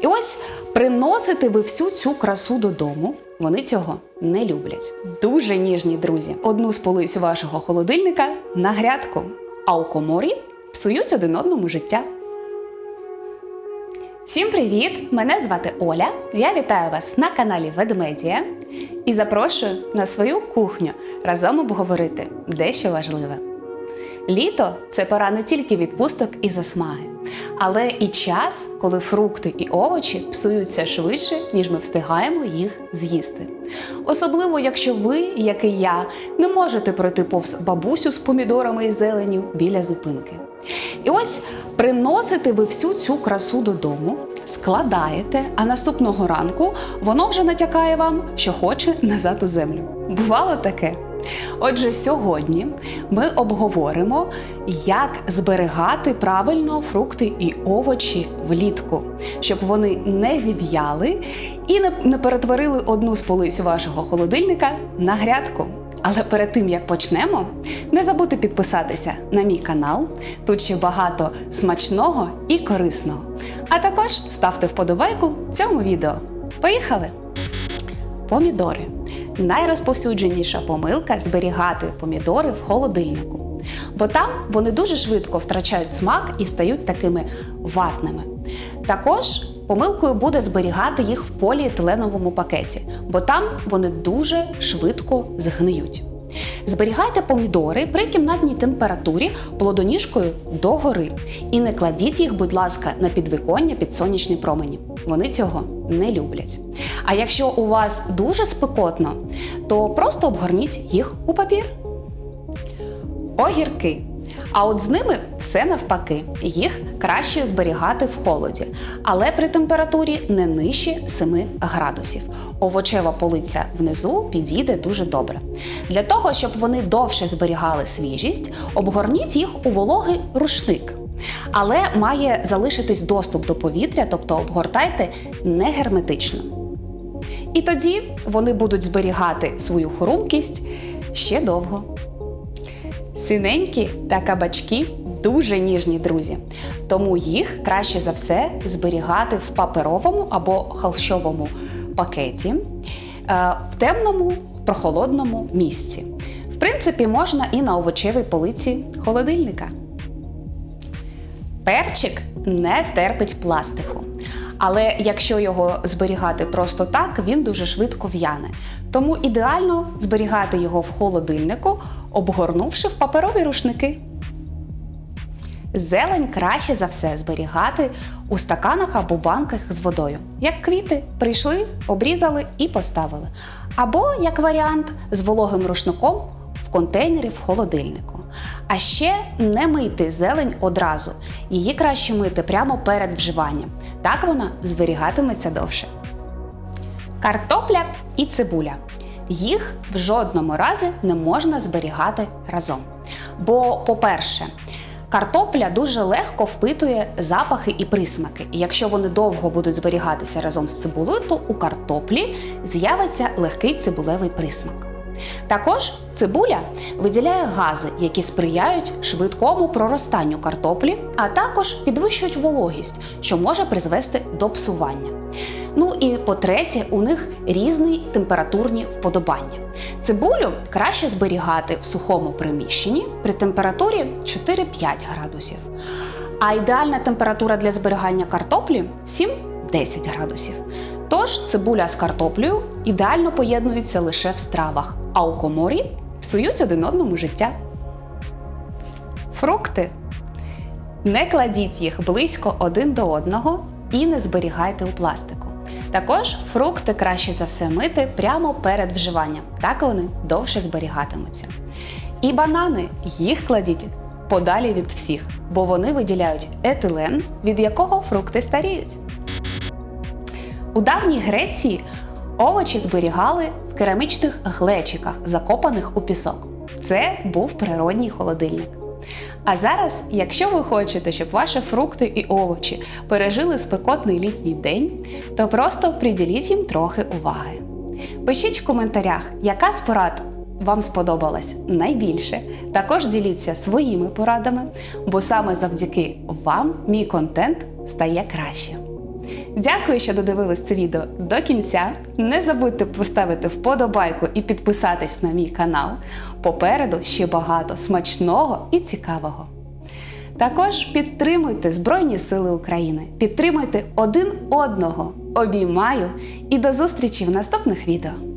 І ось приносите ви всю цю красу додому. Вони цього не люблять. Дуже ніжні друзі. Одну з полиць вашого холодильника на грядку, а у коморі псують один одному життя. Всім привіт! Мене звати Оля. Я вітаю вас на каналі Ведмедія і запрошую на свою кухню разом обговорити дещо важливе. Літо це пора не тільки відпусток і засмаги, але і час, коли фрукти і овочі псуються швидше, ніж ми встигаємо їх з'їсти. Особливо, якщо ви, як і я, не можете пройти повз бабусю з помідорами і зеленю біля зупинки. І ось приносите ви всю цю красу додому, складаєте, а наступного ранку воно вже натякає вам, що хоче назад у землю. Бувало таке. Отже, сьогодні ми обговоримо, як зберігати правильно фрукти і овочі влітку, щоб вони не зів'яли і не, перетворили одну з полиць вашого холодильника на грядку. Але перед тим як почнемо, не забудьте підписатися на мій канал. Тут ще багато смачного і корисного. А також ставте вподобайку цьому відео. Поїхали! Помідори. Найрозповсюдженіша помилка зберігати помідори в холодильнику, бо там вони дуже швидко втрачають смак і стають такими ватними. Також помилкою буде зберігати їх в поліетиленовому пакеті, бо там вони дуже швидко згниють. Зберігайте помідори при кімнатній температурі плодоніжкою догори. І не кладіть їх, будь ласка, на підвиконня під сонячні промені. Вони цього не люблять. А якщо у вас дуже спекотно, то просто обгорніть їх у папір. Огірки. А от з ними все навпаки, їх краще зберігати в холоді, але при температурі не нижче 7 градусів. Овочева полиця внизу підійде дуже добре. Для того, щоб вони довше зберігали свіжість, обгорніть їх у вологий рушник. Але має залишитись доступ до повітря, тобто обгортайте не герметично. І тоді вони будуть зберігати свою хрумкість ще довго. Синенькі та кабачки дуже ніжні друзі, тому їх краще за все зберігати в паперовому або холщовому пакеті е, в темному, прохолодному місці. В принципі, можна і на овочевій полиці холодильника. Перчик не терпить пластику. Але якщо його зберігати просто так, він дуже швидко в'яне. Тому ідеально зберігати його в холодильнику, обгорнувши в паперові рушники. Зелень краще за все зберігати у стаканах або банках з водою. Як квіти, прийшли, обрізали і поставили. Або, як варіант, з вологим рушником в контейнері в холодильнику. А ще не мийте зелень одразу. Її краще мити прямо перед вживанням. Так вона зберігатиметься довше. Картопля і цибуля. Їх в жодному разі не можна зберігати разом. Бо, по-перше, Картопля дуже легко впитує запахи і присмаки, і якщо вони довго будуть зберігатися разом з цибулею, то у картоплі з'явиться легкий цибулевий присмак. Також цибуля виділяє гази, які сприяють швидкому проростанню картоплі, а також підвищують вологість, що може призвести до псування. Ну і по-третє, у них різні температурні вподобання. Цибулю краще зберігати в сухому приміщенні при температурі 4-5 градусів. А ідеальна температура для зберігання картоплі 7-10 градусів. Тож цибуля з картоплею ідеально поєднуються лише в стравах, а у коморі псують один одному життя. Фрукти. Не кладіть їх близько один до одного і не зберігайте у пластику. Також фрукти краще за все мити прямо перед вживанням, так вони довше зберігатимуться. І банани їх кладіть подалі від всіх, бо вони виділяють етилен, від якого фрукти старіють. У давній Греції овочі зберігали в керамічних глечиках, закопаних у пісок. Це був природній холодильник. А зараз, якщо ви хочете, щоб ваші фрукти і овочі пережили спекотний літній день, то просто приділіть їм трохи уваги. Пишіть в коментарях, яка з порад вам сподобалась найбільше. Також діліться своїми порадами, бо саме завдяки вам мій контент стає краще. Дякую, що додивились це відео до кінця. Не забудьте поставити вподобайку і підписатись на мій канал. Попереду ще багато смачного і цікавого. Також підтримуйте Збройні Сили України, підтримуйте один одного. Обіймаю і до зустрічі в наступних відео.